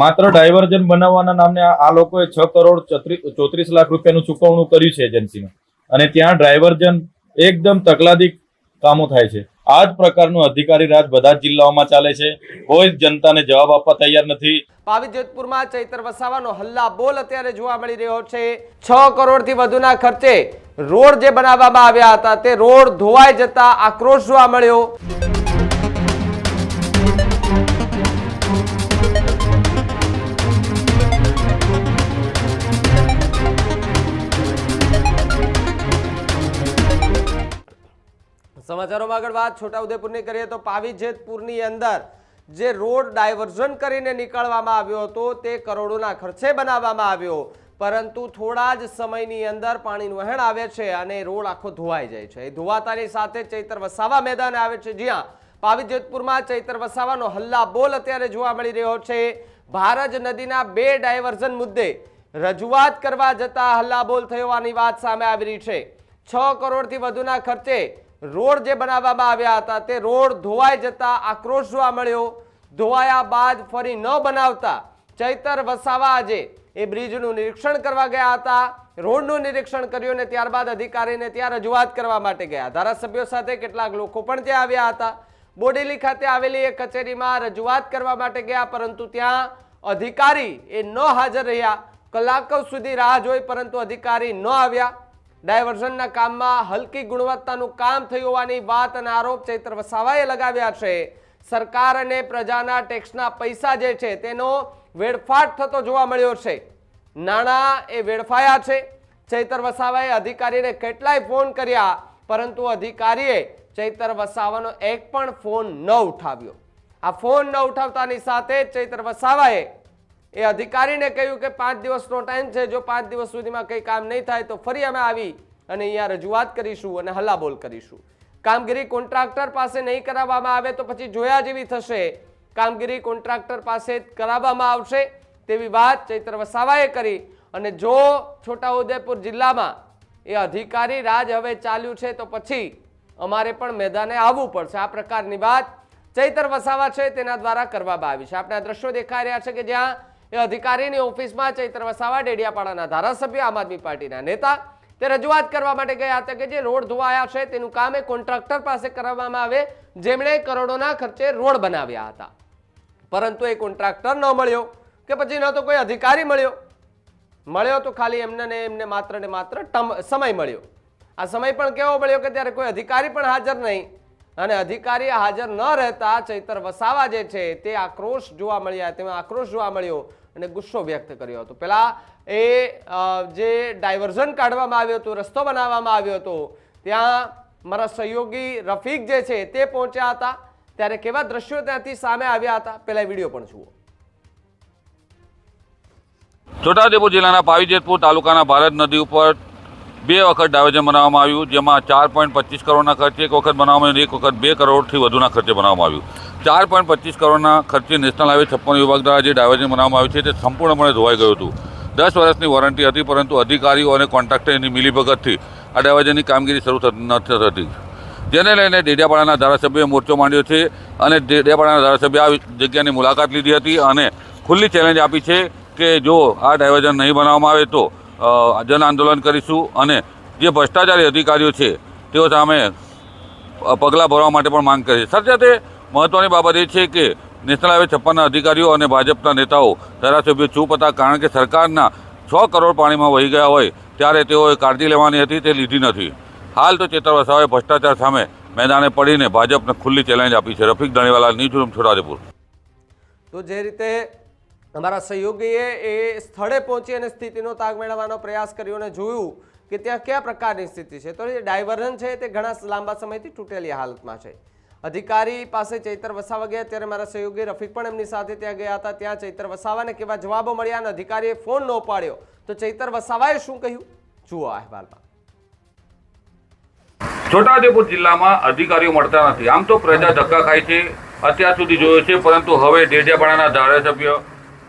માત્ર ડાયવર્જન બનાવવાના નામે આ લોકોએ છ કરોડ ચોત્રીસ લાખ રૂપિયાનું ચૂકવણું કર્યું છે એજન્સીને અને ત્યાં ડ્રાઈવર્જન એકદમ તકલાદી કામો થાય છે. આ જ પ્રકારનું અધિકારી રાજ બધા જ જિલ્લાઓમાં ચાલે છે. કોઈ જનતાને જવાબ આપવા તૈયાર નથી. પાવી જેતપુરમાં ચૈતર વસાવાનો હલ્લા બોલ અત્યારે જોવા મળી રહ્યો છે. છ કરોડથી વધુના ખર્ચે રોડ જે બનાવવામાં આવ્યા હતા તે રોડ ધોવાઈ જતા આક્રોશ જોવા મળ્યો. વાત છોટાઉદેપુરની કરીએ તો પાવીજેતપુરની અંદર જે રોડ ડાયવર્ઝન કરીને નીકળવામાં આવ્યો હતો, તે કરોડોના ખર્ચે બનાવવામાં આવ્યો. પરંતુ થોડા જ સમયની અંદર પાણીનું વહેણ આવે છે અને રોડ આખો ધોવાઈ જાય છે. એ ધોવાતાની સાથે ચૈતર વસાવા મેદાને આવે છે. જ્યાં પાવી જેતપુરમાં ચૈતર વસાવાનો હલ્લા બોલ અત્યારે જોવા મળી રહ્યો છે. ભારજ નદીના બે ડાયવર્ઝન મુદ્દે રજૂઆત કરવા જતા હલ્લાબોલ થયોની વાત સામે આવી રહી છે. છ કરોડથી વધુના ખર્ચે રોડ જે બનાવવામાં આવ્યા હતા તે રોડ ધોવાઈ જતા આક્રોશ જોવા મળ્યો. ધોવાયા બાદ ફરી ન બનાવતા ચૈતર વસાવા આજે એ બ્રિજનું નિરીક્ષણ કરવા ગયા હતા. રોડનું નિરીક્ષણ કર્યું અને ત્યારબાદ અધિકારીને ત્યાં રજૂઆત કરવા માટે ગયા. ધારાસભ્યો સાથે કેટલાક લોકો પણ ત્યાં આવ્યા હતા. બોડેલી ખાતે આવેલી એક કચેરીમાં રજૂઆત કરવા માટે ગયા, પરંતુ ત્યાં અધિકારી એ ન હાજર રહ્યા. કલાકો સુધી રાહ જોઈ, પરંતુ અધિકારી ન આવ્યા. ડાયવર્ઝનના કામમાં હલકી ગુણવત્તાનું કામ થયું હોવાની વાત અને આરોપ ચૈત્ર વસાવાએ લગાવ્યા છે. સરકાર અને પ્રજાના ટેક્સના પૈસા જે છે તેનો વેડફાટ થતો જોવા મળ્યો છે. નાણાં એ વેડફાયા છે. ચૈતર વસાવાએ અધિકારીને કેટલાય ફોન કર્યા, પરંતુ અધિકારીએ ચૈતર વસાવાનો એક પણ ફોન ન ઉઠાવ્યો. આ ફોન ન ઉઠાવતાની સાથે ચૈતર વસાવાએ એ અધિકારીને કહ્યું કે પાંચ દિવસનો ટાઈમ છે, જો પાંચ દિવસ સુધીમાં કંઈ કામ નહીં થાય તો ફરી અમે આવી અને અહીંયા રજૂઆત કરીશું અને હલ્લાબોલ કરીશું. કામગીરી કોન્ટ્રાક્ટર પાસે નહીં કરાવવામાં આવે તો પછી જોયા જેવી થશે. કામગીરી કોન્ટ્રાક્ટર પાસે કરાવવામાં આવશે તેવી વાત ચૈત્ર વસાવાએ કરી અને જો છોટાઉદેપુર જિલ્લામાં એ અધિકારી રાજ હવે ચાલ્યું છે તો પછી અમારે પણ મેદાને આવવું પડશે. આ પ્રકારની વાત ચૈતર વસાવા છે, તેના દ્વારા કરવામાં આવી છે. આપણે આ દ્રશ્યો દેખાઈ રહ્યા છે કે જ્યાં એ અધિકારીની ઓફિસમાં ચૈત્ર વસાવા ડેડિયાપાડાના ધારાસભ્ય આમ આદમી પાર્ટીના નેતા. તે રજૂઆત કરવા માટે ગયા હતા કે જે રોડ ધોવાયા છે તેનું કામ એ કોન્ટ્રાક્ટર પાસે કરવામાં આવે, જેમણે કરોડોના ખર્ચે રોડ બનાવ્યા હતા. પરંતુ એ કોન્ટ્રાક્ટર ન મળ્યો, કે પછી ન તો કોઈ અધિકારી મળ્યો. મળ્યો તો ખાલી એમને ને એમને માત્ર ને માત્ર સમય મળ્યો. આ સમય પણ કેવો મળ્યો કે ત્યારે કોઈ અધિકારી પણ હાજર નહીં. અને અધિકારી હાજર ન રહેતા ચૈતર વસાવા જે છે તે આક્રોશ જોવા મળ્યા. તેમાં આક્રોશ જોવા મળ્યો અને ગુસ્સો વ્યક્ત કર્યો હતો. પેલા એ જે ડાયવર્ઝન કાઢવામાં આવ્યો હતો, રસ્તો બનાવવામાં આવ્યો હતો, ત્યાં મારા સહયોગી રફીક જે છે તે પહોંચ્યા હતા. ત્યારે કેવા દ્રશ્યો ત્યાંથી સામે આવ્યા હતા? પેલા વીડિયો પણ જુઓ. છોટાઉદેપુર જિલ્લાના પાવીજેતપુર તાલુકાના ભારત નદી ઉપર બે વખત ડાયવર્જન બનાવવામાં આવ્યું, જેમાં ચાર પોઈન્ટ પચીસ કરોડના ખર્ચે એક વખત બનાવવામાં એક વખત બે કરોડથી વધુના ખર્ચે બનાવવામાં આવ્યું. ચાર પોઈન્ટ પચીસ કરોડના ખર્ચે નેશનલ હાઈવે છપ્પન વિભાગ દ્વારા જે ડાયવર્જન બનાવવામાં આવ્યું છે, તે સંપૂર્ણપણે ધોવાઈ ગયું હતું. દસ વર્ષની વોરંટી હતી, પરંતુ અધિકારીઓ અને કોન્ટ્રાક્ટરની મિલીભગતથી આ ડાયવર્જનની કામગીરી શરૂ નથી થતી જેને લઈને ડેડિયાપાડાના ધારાસભ્યએ મોરચો માંડ્યો છે અને ડેડિયાપાડાના ધારાસભ્ય આ જગ્યાની મુલાકાત લીધી હતી અને ખુલ્લી ચેલેન્જ આપી છે કે જો આ ડાયવર્જન નહીં બનાવવામાં આવે તો જન આંદોલન કરીશું અને જે ભ્રષ્ટાચારી અધિકારીઓ છે, તેઓ સામે પગલાં ભરવા માટે પણ માંગ કરી છે. સાથે મહત્ત્વની બાબત એ છે કે, નેશનલ હાઈવે છપ્પનના અધિકારીઓ અને ભાજપના નેતાઓ ધારાસભ્યો ચૂપ હતા કારણ કે સરકારના છ કરોડ પાણીમાં વહી ગયા હોય, ત્યારે તેઓએ કાળજી લેવાની હતી, તે લીધી નથી. હાલ તો ચેતર ભ્રષ્ટાચાર સામે મેદાને પડીને ભાજપને ખુલ્લી ચેલેન્જ આપી છે. રફીક દણીવાલા ન્યૂઝ છોટાદેપુર તો જે રીતે અમારા સહયોગીએ એ સ્થળે પહોંચી અને સ્થિતિનો તાગ મેળવવાનો પ્રયાસ કર્યો અને જોયું કે ત્યાં કયા પ્રકારની સ્થિતિ છે. તો જે ડાયવર્ઝન છે તે ઘણા લાંબા સમયથી તૂટેલી હાલતમાં છે. અધિકારી પાસે ચૈતર વસાવા ગયા ત્યારે મારા સહયોગી રફીક પણ એમની સાથે ત્યાં ગયા હતા. ત્યાં ચૈતર વસાવાને કેવા જવાબો મળ્યા અને અધિકારીએ ફોન ન ઉપાડ્યો તો ચૈતર વસાવાએ શું કહ્યું? જુઓ અહેવાલમાં. છોટાઉદેપુર જિલ્લામાં અધિકારીઓ મળતા નથી. આમ તો પ્રજા ધક્કા ખાય છે. અત્યાર સુધી જોયો છે, પરંતુ હવે ડેડિયાપાડાના ધારાસભ્ય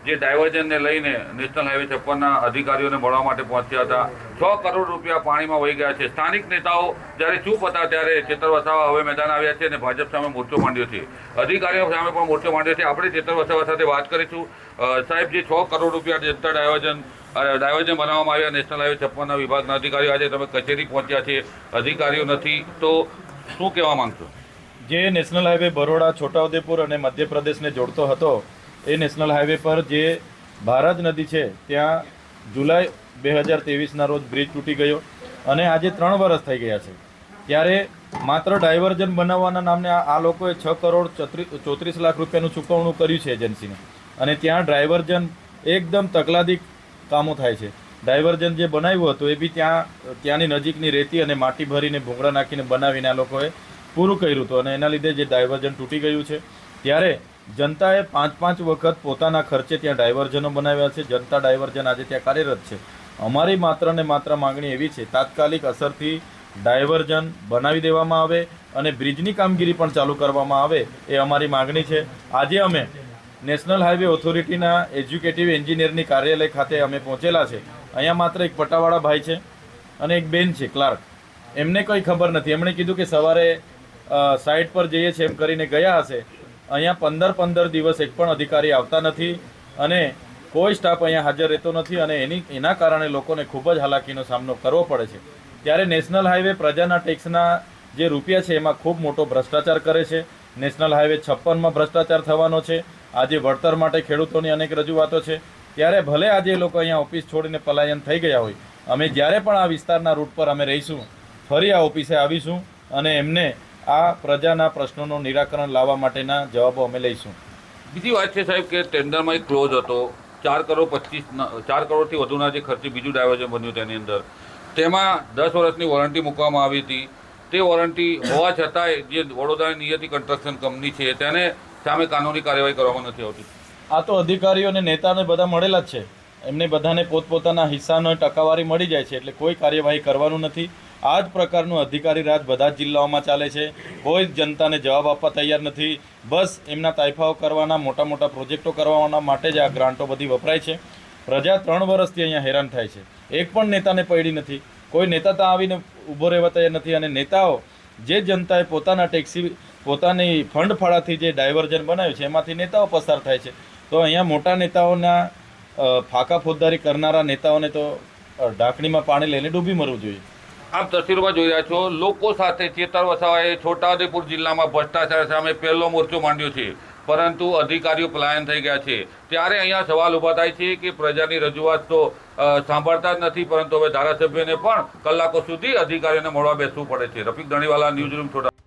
જે ડાયવર્જનને લઈને નેશનલ હાઈવે છપ્પનના અધિકારીઓને મળવા માટે પહોંચ્યા હતા. છ કરોડ રૂપિયા પાણીમાં વહી ગયા છે. સ્થાનિક નેતાઓ જ્યારે ચૂપ હતા ત્યારે ચેતર વસાવા હવે મેદાન આવ્યા છે અને ભાજપ સામે મોરચો માંડ્યો છે. અધિકારીઓ સામે પણ મોરચો માંડ્યો છે. આપણે ચેતર વસાવા સાથે વાત કરીશું. સાહેબ, જે છ કરોડ રૂપિયા જનતા ડાયવર્જન ડાયવર્જન બનાવવામાં આવ્યા નેશનલ હાઈવે છપ્પનના વિભાગના અધિકારીઓ આજે તમે કચેરી પહોંચ્યા છે. અધિકારીઓ નથી. તો શું કહેવા માંગશો? જે નેશનલ હાઈવે બરોડા, છોટાઉદેપુર અને મધ્યપ્રદેશને જોડતો હતો એ નેશનલ હાઈવે પર જે ભારત નદી છે, ત્યાં જુલાઈ બે હજાર ત્રેવીસના રોજ બ્રિજ તૂટી ગયો અને આજે ત્રણ વર્ષ થઈ ગયા છે. ત્યારે માત્ર ડાયવર્ઝન બનાવવાના નામને આ લોકોએ છ કરોડ ચોત્રી- ચોત્રીસ લાખ રૂપિયાનું ચૂકવણું કર્યું છે એજન્સીને. અને ત્યાં ડાયવર્ઝન એકદમ તકલાદી કામો થાય છે. ડાયવર્ઝન જે બનાવ્યું હતું એ બી ત્યાં, ત્યાંની નજીકની રેતી અને માટી ભરીને ભૂંગળા નાખીને બનાવીને આ લોકોએ પૂરું કર્યું હતું અને એના લીધે જે ડાયવર્ઝન તૂટી ગયું છે. ત્યારે જનતાએ પાંચ પાંચ વખત પોતાના ખર્ચે ત્યાં ડાયવર્ઝનો બનાવ્યા છે. જનતા ડાયવર્ઝન આજે ત્યાં કાર્યરત છે. અમારી માત્ર ને માત્ર માંગણી એવી છે, તાત્કાલિક અસરથી ડાયવર્ઝન બનાવી દેવામાં આવે અને બ્રિજની કામગીરી પણ ચાલુ કરવામાં આવે એ અમારી માંગણી છે. આજે અમે નેશનલ હાઈવે ઓથોરિટીના એજ્યુકેટિવ એન્જિનિયરની કાર્યાલય ખાતે અમે પહોંચેલા છે. અહીંયા માત્ર એક પટાવાળા ભાઈ છે અને એક બેન છે, ક્લાર્ક. એમને કંઈ ખબર નથી. એમણે કીધું કે સવારે સાઇટ પર જઈએ છીએ એમ કરીને ગયા હશે. અહીંયા પંદર પંદર દિવસ એક પણ અધિકારી આવતા નથી અને કોઈ સ્ટાફ અહીંયા હાજર રહેતો નથી અને એની એના કારણે લોકોને ખૂબ જ હાલાકીનો સામનો કરવો પડે છે. ત્યારે નેશનલ હાઈવે પ્રજાના ટેક્સના જે રૂપિયા છે એમાં ખૂબ મોટો ભ્રષ્ટાચાર કરે છે. નેશનલ હાઈવે છપ્પનમાં ભ્રષ્ટાચાર થવાનો છે. આજે વળતર માટે ખેડૂતોની અનેક રજૂઆતો છે. ત્યારે ભલે આજે લોકો અહીંયા ઓફિસ છોડીને પલાયન થઈ ગયા હોય, અમે જ્યારે પણ આ વિસ્તારના રૂટ પર અમે રહીશું, ફરી આ ઓફિસે આવીશું અને એમને આ પ્રજાના પ્રશ્નોનું નિરાકરણ લાવવા માટેના જવાબો અમે લઈશું. બીજી વાત છે સાહેબ કે ટેન્ડરમાં એક ક્લોઝ હતો. ચાર કરોડ પચીસ ચાર કરોડથી વધુના જે ખર્ચે બીજું ડાયવર્ઝન બન્યું તેની અંદર. તેમાં દસ વર્ષની વોરંટી મૂકવામાં આવી હતી. તે વોરંટી હોવા છતાંય જે વડોદરાની નિયતિ કન્સ્ટ્રક્શન કંપની છે તેને સામે કાનૂની કાર્યવાહી કરવામાં નથી આવતી. આ તો અધિકારીઓ અને નેતાને બધા મળેલા જ છે. એમને બધાને પોતપોતાના હિસ્સાનો ટકાવારી મળી જાય છે એટલે કોઈ કાર્યવાહી કરવાનું નથી. આ જ પ્રકારનું અધિકારી રાજ બધા જ જિલ્લાઓમાં ચાલે છે. કોઈ જનતાને જવાબ આપવા તૈયાર નથી. બસ એમના તાઇફાઓ કરવાના મોટા મોટા પ્રોજેક્ટો કરવાના માટે જ આ ગ્રાન્ટો બધી વપરાય છે. પ્રજા ત્રણ વર્ષથી અહીંયા હેરાન થાય છે. એક પણ નેતાને પડી નથી. કોઈ નેતા ત્યાં આવીને ઊભો રહેવા તૈયાર નથી અને નેતાઓ જે જનતાએ પોતાના ટેક્સી, પોતાની ફંડ ફાળાથી જે ડાયવર્ઝન બનાવ્યું છે, એમાંથી નેતાઓ પસાર થાય છે. તો અહીંયા મોટા નેતાઓના ફાકા ફોજદારી કરનારા નેતાઓને તો ઢાંકણીમાં પાણી લઈને ડૂબી મરવું જોઈએ. આપ તસવીરોમાં જોઈ રહ્યા છો, લોકો સાથે ચેતર વસાવાએ છોટાઉદેપુર જિલ્લામાં ભ્રષ્ટાચાર સામે પહેલો મોરચો માંડ્યો છે. પરંતુ અધિકારીઓ પલાયન થઈ ગયા છે. ત્યારે અહીંયા સવાલ ઊભા થાય છે કે પ્રજાની રજૂઆત તો સાંભળતા જ નથી, પરંતુ હવે ધારાસભ્યને પણ કલાકો સુધી અધિકારીઓને મળવા બેસવું પડે છે. Rafiq Dhaniwala, news room, Chhota